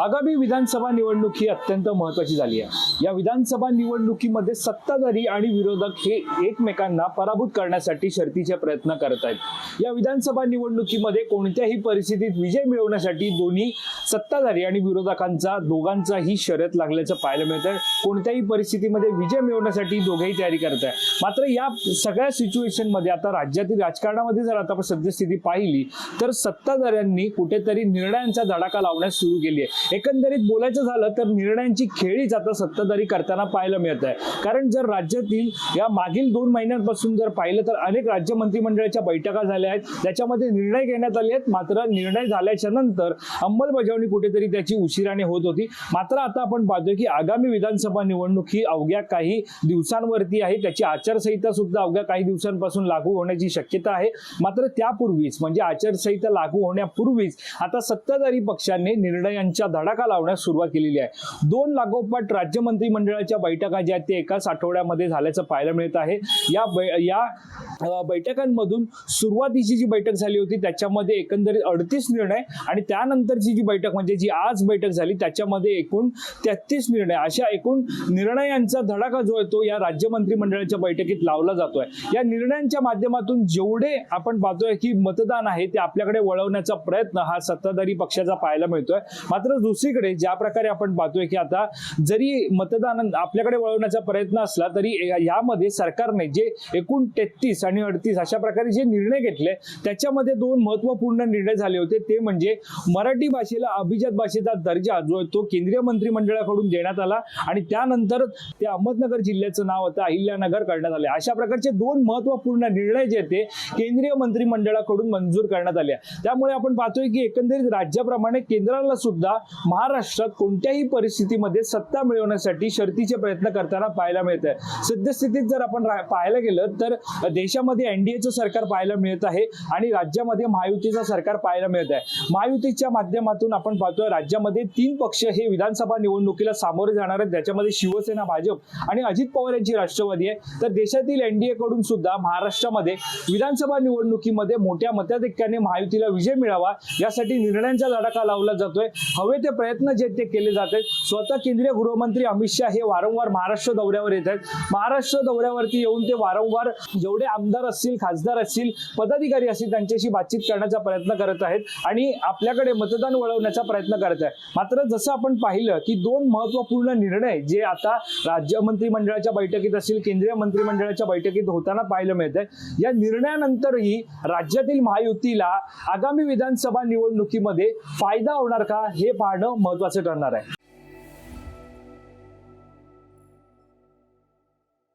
आगामी विधानसभा निवडणूक ही अत्यंत महत्वाची झाली आहे. या विधानसभा निवडणुकीमध्ये सत्ताधारी आणि विरोधक हे एकमेकांना पराभूत करण्यासाठी शर्तीचे प्रयत्न करत आहेत. या विधानसभा निवडणुकीमध्ये कोणत्याही परिस्थितीत विजय मिळवण्यासाठी दोन्ही सत्ताधारी आणि विरोधकांचा दोघांचाही शर्यत लागल्याचं पाहायला मिळत आहे कोणत्याही परिस्थितीमध्ये विजय मिळवण्यासाठी दोघेही तयारी करत आहे मात्र या सगळ्या सिच्युएशनमध्ये आता राज्यातील राजकारणामध्ये जर आता आपण सद्यस्थिती पाहिली तर सत्ताधाऱ्यांनी कुठेतरी निर्णयांचा धडाका लावण्यास सुरू केली आहे. एकंदरीत बोलायचं झालं तर निर्णयांची खेळीच आता सत्ताधारी करताना पाहायला मिळत आहे. कारण जर राज्यातील या मागील दोन महिन्यांपासून जर पाहिलं तर अनेक राज्य मंत्रिमंडळाच्या बैठका झाल्या आहेत. त्याच्यामध्ये निर्णय घेण्यात आले आहेत. मात्र निर्णय झाल्याच्यानंतर अंमलबजावणी कुठेतरी त्याची उशिराने होत होती. मात्र आता आपण पाहतोय की आगामी विधानसभा निवडणूक ही अवघ्या काही दिवसांवरती आहे. त्याची आचारसंहिता सुद्धा अवघ्या काही दिवसांपासून लागू होण्याची शक्यता आहे. मात्र त्यापूर्वीच म्हणजे आचारसंहिता लागू होण्यापूर्वीच आता सत्ताधारी पक्षाने निर्णयांच्या धडाका लावण्यास सुरुवात केलेली आहे. दोन लागोपाठ राज्य मंत्रिमंडळाच्या बैठका ज्या आहेत ते एकाच आठवड्यामध्ये झाल्याचं पाहायला मिळत आहे. या बै- या बैठकांमधून सुरुवातीची जी बैठक झाली होती त्याच्यामध्ये एकंदरीत अडतीस निर्णय आणि त्यानंतरची जी बैठक म्हणजे जी आज बैठक झाली त्याच्यामध्ये एकूण तेहतीस निर्णय. अशा एकूण निर्णयांचा धडाका जो आहे तो या राज्य मंत्रिमंडळाच्या बैठकीत लावला जातोय. या निर्णयांच्या माध्यमातून जेवढे आपण पाहतोय की मतदान आहे ते आपल्याकडे वळवण्याचा प्रयत्न हा सत्ताधारी पक्षाचा पाहायला मिळतोय. मात्र दुसरीकडे ज्या प्रकारे आपण पाहतोय की आता जरी मतदान आपल्याकडे वळवण्याचा प्रयत्न असला तरी यामध्ये सरकारने जे एकूण तेहतीस आणि अडतीस अशा प्रकारे जे निर्णय घेतले त्याच्यामध्ये दोन महत्त्वपूर्ण निर्णय झाले होते. ते म्हणजे मराठी भाषेला अभिजात भाषेचा दर्जा जो आहे तो केंद्रीय मंत्रिमंडळाकडून देण्यात आला आणि त्यानंतर ते अहमदनगर जिल्ह्याचं नाव आता अहिल्यानगर करण्यात आले. अशा प्रकारचे दोन महत्त्वपूर्ण निर्णय जे ते केंद्रीय मंत्रिमंडळाकडून मंजूर करण्यात आले. त्यामुळे आपण पाहतोय की एकंदरीत राज्याप्रमाणे केंद्राला सुद्धा महाराष्ट्रात कोणत्याही परिस्थितीमध्ये सत्ता मिळवण्यासाठी शर्तीचे प्रयत्न करताना पाहायला मिळत आहे सद्यस्थितीत जर आपण पाहायला गेलं तर देशामध्ये एनडीएचं सरकार पाहायला मिळत आहे आणि राज्यामध्ये महायुतीचं सरकार पाहायला मिळत आहे. महायुतीच्या माध्यमातून आपण पाहतोय राज्यामध्ये तीन पक्ष हे विधानसभा निवडणुकीला सामोरे जाणार आहेत. ज्याच्यामध्ये शिवसेना भाजप आणि अजित पवार यांची राष्ट्रवादी आहे. तर देशातील एनडीए कडून सुद्धा महाराष्ट्रामध्ये विधानसभा निवडणुकीमध्ये मोठ्या मताधिक्याने महायुतीला विजय मिळावा यासाठी निर्णयांचा लढाका लावला जातोय. हवेत ते प्रयत्न जे ते केले जात आहेत. स्वतः केंद्रीय गृहमंत्री अमित शहा हे वारंवार महाराष्ट्र दौऱ्यावर येत आहेत. महाराष्ट्र दौऱ्यावरती येऊन ते वारंवार जेवढे आमदार असतील खासदार असतील पदाधिकारी असतील त्यांच्याशी बातचीत करण्याचा प्रयत्न करत आहेत आणि आपल्याकडे मतदान वळवण्याचा प्रयत्न करत आहे मात्र जसं आपण पाहिलं की दोन महत्त्वपूर्ण निर्णय जे आता राज्य मंत्रिमंडळाच्या बैठकीत असतील केंद्रीय मंत्रिमंडळाच्या बैठकीत होताना पाहायला मिळत आहे या निर्णयानंतरही राज्यातील महायुतीला आगामी विधानसभा निवडणुकीमध्ये फायदा होणार का हे पाहणं महत्वाचं ठरणार आहे.